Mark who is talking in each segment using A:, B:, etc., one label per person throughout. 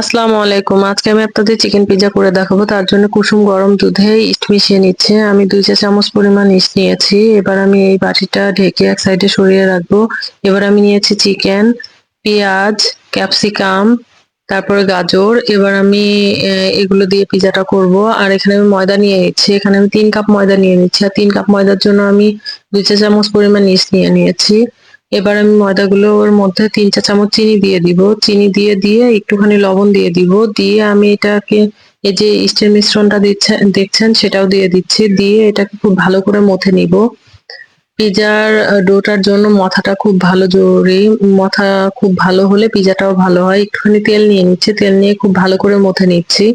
A: আসসালামু আলাইকুম। আজকে আমি আপনাদের চিকেন পিৎজা করে দেখাবো। তার জন্য কুসুম গরম দুধে ইস্ট মিশিয়ে নিচ্ছে। আমি দুই চা চামচ পরিমাণ ইস্ট নিয়েছি। এবার আমি এই বাটিটা ঢেকে এক সাইডে সরিয়ে রাখব। এবার আমি নিয়েছি চিকেন পেঁয়াজ ক্যাপসিকাম তারপরে গাজর। এবার আমি এগুলো দিয়ে পিৎজাটা করব। আর এখানে আমি ময়দা নিয়ে নিচ্ছি। এখানে আমি তিন কাপ ময়দা নিয়ে নিচ্ছি। আর তিন কাপ ময়দার জন্য আমি দুই চা চামচ পরিমাণ ইস্ট নিয়ে নিয়েছি। এবার আমি ময়দাগুলোর মধ্যে তিন চা চামচ চিনি দিয়ে দিব। চিনি দিয়ে দিয়ে একটুখানি লবণ দিয়ে দিব। দিয়ে আমি এটাকে এই যে ইস্টের মিশ্রণটা দিচ্ছেন, দেখছেন সেটাও দিয়ে দিচ্ছি। দিয়ে এটাকে খুব ভালো করে মথে নিব। পিজার ডোটার জন্য মাথাটা খুব ভালো জরুরি। মাথা খুব ভালো হলে পিজাটাও ভালো হয়। একটুখানি তেল নিয়ে নিচ্ছি। তেল নিয়ে খুব ভালো করে মথে নিচ্ছি।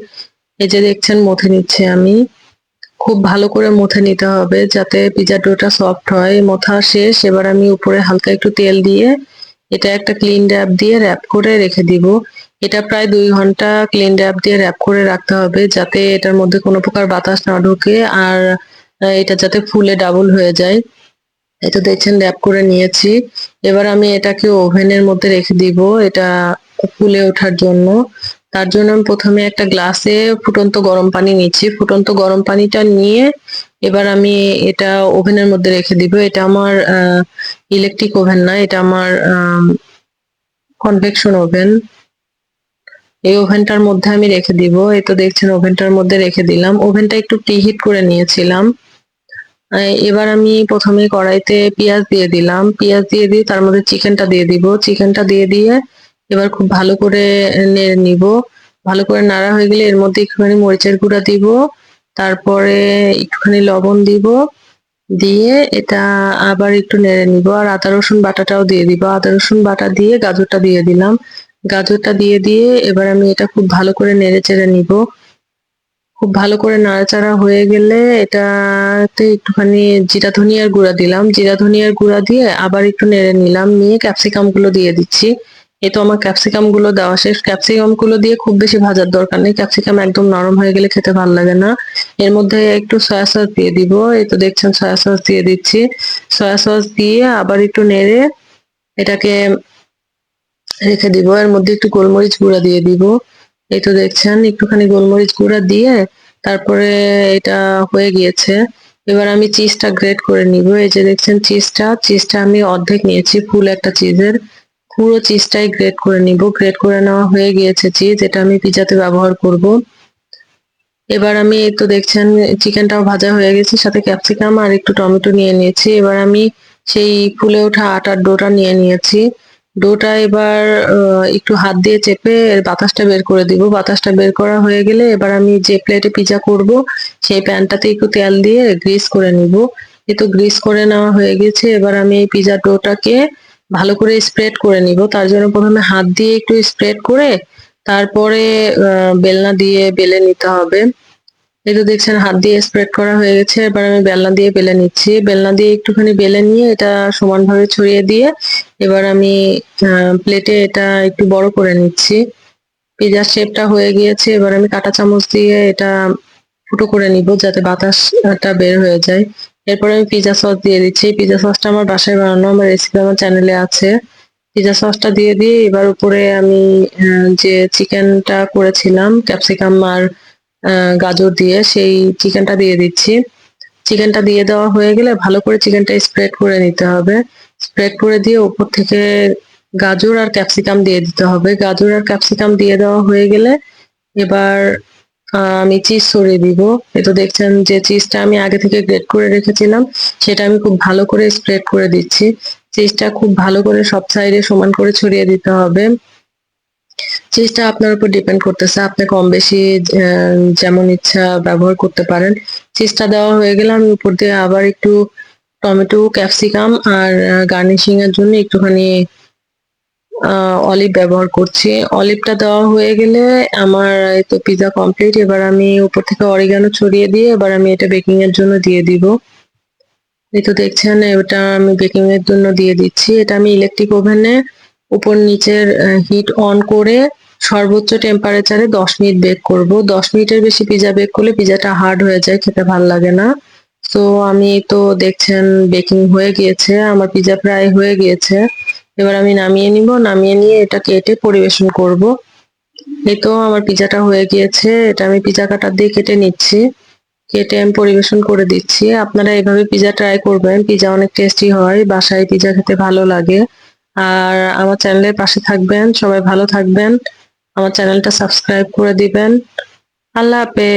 A: এই যে দেখছেন মথে নিচ্ছে আমি। খুব ভালো করে মথে নিতে হবে যাতে পিজা ডোটা সফট হয়। মথা শেষ, এবার আমি উপরে হালকা একটু তেল দিয়ে এটা একটা ক্লিন র্যাপ দিয়ে র্যাপ করে রেখে দিব। এটা প্রায় দুই ঘণ্টা ক্লিন র্যাপ দিয়ে র্যাপ করে রাখতে হবে যাতে এটার মধ্যে কোনো প্রকার বাতাস না ঢোকে আর এটা যাতে ফুলে ডাবল হয়ে যায়। এটা দেখছেন র্যাপ করে নিয়েছি। এবার আমি এটাকে ওভেনের মধ্যে রেখে দিব। এটা ফুলে ওঠার জন্য। তার জন্য আমি প্রথমে একটা গ্লাসে ফুটন্ত গরম পানি নিচ্ছি। ফুটন্ত গরম পানিটা নিয়ে এবার আমি এটা ওভেনের মধ্যে রেখে দিব। এটা আমার ইলেকট্রিক ওভেন না, এটা আমার কনভেকশন ওভেন এই ওভেনটার মধ্যে আমি রেখে দিব। এই তো দেখছেন ওভেনটার মধ্যে রেখে দিলাম। ওভেনটা একটু প্রিহিট করে নিয়েছিলাম। এবার আমি প্রথমে কড়াইতে পেঁয়াজ দিয়ে দিলাম। পেঁয়াজ দিয়ে দিয়ে তার মধ্যে চিকেনটা দিয়ে দিব। চিকেনটা দিয়ে দিয়ে এবার খুব ভালো করে নেড়ে নিব। ভালো করে নাড়া হয়ে গেলে এর মধ্যে একটুখানি মরিচের গুঁড়া দিব। তারপরে একটুখানি লবণ দিব। দিয়ে এটা আবার একটু নেড়ে নিব। আর আদা, রসুন বাটাটাও দিয়ে দিব। আদা, রসুন বাটা দিয়ে গাজরটা দিয়ে দিলাম। গাজরটা দিয়ে দিয়ে এবার আমি এটা খুব ভালো করে নেড়ে চেড়ে নিব। খুব ভালো করে নাড়াচাড়া হয়ে গেলে এটাতে একটুখানি জিরা ধনিয়ার গুঁড়া দিলাম। জিরা ধনিয়ার গুঁড়া দিয়ে আবার একটু নেড়ে নিলাম। নিয়ে ক্যাপসিকামগুলো দিয়ে দিচ্ছি। এই তো আমার ক্যাপসিকামগুলো দেওয়া শেষ। ক্যাপসিকামগুলো দিয়ে খুব বেশি ভাজার দরকার নেই। ক্যাপসিকাম একদম নরম হয়ে গেলে খেতে ভালো লাগে না। এর মধ্যে একটু সয়া সস দিয়ে দিব। এই তো দেখছেন সয়া সস দিয়ে দিচ্ছি। সয়া সস দিয়ে আবার একটু নেড়ে এটাকে রেখে দিব। এর মধ্যে একটু গোলমরিচ গুঁড়া দিয়ে দিব। এই তো দেখছেন, একটুখানি গোলমরিচ গুঁড়া দিয়ে তারপরে এটা হয়ে গিয়েছে। এবার আমি চিজটা গ্রেট করে নিব। এই যে দেখছেন চিজটা চিজটা আমি অর্ধেক নিয়েছি ফুল একটা চিজের পুরো চিজটাই গ্রেট করে নিব। গ্রেট করে নেওয়া হয়ে গিয়েছে চিজ এটা আমি পিজাতে ব্যবহার করব। এবার আমি তো দেখছেন চিকেনটাও ভাজা হয়ে গেছে, সাথে ক্যাপসিকাম আর একটু টমেটো নিয়ে নিয়েছি। এবার আমি সেই ফুলে ওঠা আটার ডোটা নিয়ে নিয়েছি। ডোটা এবার একটু হাত দিয়ে চেপে বাতাসটা বের করে দিব। বাতাসটা বের করা হয়ে গেলে এবার আমি যে প্লেটে পিজা করব, সেই প্যানটাতে একটু তেল দিয়ে গ্রিস করে নিব। এ তো গ্রিস করে নেওয়া হয়ে গেছে। এবার আমি এই পিজা ডোটাকে ভালো করে স্প্রেড করে নিব। তার জন্য প্রথমে হাত দিয়ে একটু স্প্রেড করে তারপরে বেলনা দিয়ে বেলে নিতে হবে। এই তো দেখছেন হাত দিয়ে স্প্রেড করা হয়ে গেছে। এবার আমি বেলনা দিয়ে বেলে নিচ্ছি। বেলনা দিয়ে একটুখানি বেলে নিয়ে এটা সমানভাবে ছড়িয়ে দিয়ে এবার আমি প্লেটে এটা একটু বড় করে নিচ্ছি। পিজার শেপটা হয়ে গিয়েছে। এবার আমি কাঁটা চামচ দিয়ে এটা ফুটো করে নিব যাতে বাতাসটা বের হয়ে যায়। এরপর আমি পিজা সস দিয়ে দিচ্ছি। পিজা সসটা আমার বাসায় বানানো, আমার রেসিপি আমার চ্যানেলে আছে। পিজা সসটা দিয়ে দিয়ে এবার উপরে আমি যে চিকেনটা করেছিলাম ক্যাপসিকাম আর গাজর দিয়ে, সেই চিকেনটা দিয়ে দিচ্ছি। চিকেনটা দিয়ে দেওয়া হয়ে গেলে ভালো করে চিকেনটা স্প্রেড করে নিতে হবে। স্প্রেড করে দিয়ে উপর থেকে গাজর আর ক্যাপসিকাম দিয়ে দিতে হবে। গাজর আর ক্যাপসিকাম দিয়ে দেওয়া হয়ে গেলে এবার আমি চিজ ছড়িয়ে দিব। এই তো দেখছেন যে চিজটা আমি আগে থেকে গ্রেট করে রেখেছিলাম। সেটা আমি খুব ভালো করে স্প্রেড করে দিচ্ছি। চিজটা খুব ভালো করে সব সাইডে সমান করে ছড়িয়ে দিতে হবে। চিজটা আপনার উপর ডিপেন্ড করতেছে। আপনি কম বেশি যেমন ইচ্ছা ব্যবহার করতে পারেন। চিজটা দেওয়া হয়ে গেলে আমি উপর দিয়ে আবার একটু টমেটো, ক্যাপসিকাম আর গার্নিশিং এর জন্য একটুখানি অলিভ ব্যবহার করছি। অলিভটা দেওয়া হয়ে গেলে আমার তো পিজা কমপ্লিট এবার আমি উপর থেকে অরিগানো ছড়িয়ে দিয়ে এবার আমি এটা বেকিং এর জন্য দিয়ে দিব। এই তো দেখছেন এটা আমি বেকিং এর জন্য দিয়ে দিচ্ছি। এটা আমি ইলেকট্রিক ওভেনে উপর নিচের হিট অন করে সর্বোচ্চ টেম্পারেচারে দশ মিনিট বেক করব। দশ মিনিটের বেশি পিজা বেক করলে পিজাটা হার্ড হয়ে যায়, খেতে ভালো লাগে না। তো আমি তো দেখছেন বেকিং হয়ে গিয়েছে, আমার পিজা প্রায় হয়ে গিয়েছে। এবার আমি নামিয়ে নিব, নামিয়ে নিয়ে এটা কেটে পরিবেশন করব। এই তো আমার পিজাটা হয়ে গিয়েছে, এটা আমি পিজা কাটার দিয়ে কেটে নিচ্ছি। কেটে আমি পরিবেশন করে দিচ্ছি। আপনারা এভাবে পিজা ট্রাই করবেন, পিজা অনেক টেস্টি হয়, বাসায় পিজা খেতে ভালো লাগে। আর আমার চ্যানেলের পাশে থাকবেন, সবাই ভালো থাকবেন। আমার চ্যানেলটা সাবস্ক্রাইব করে দিবেন। আল্লাহ হাফেজ।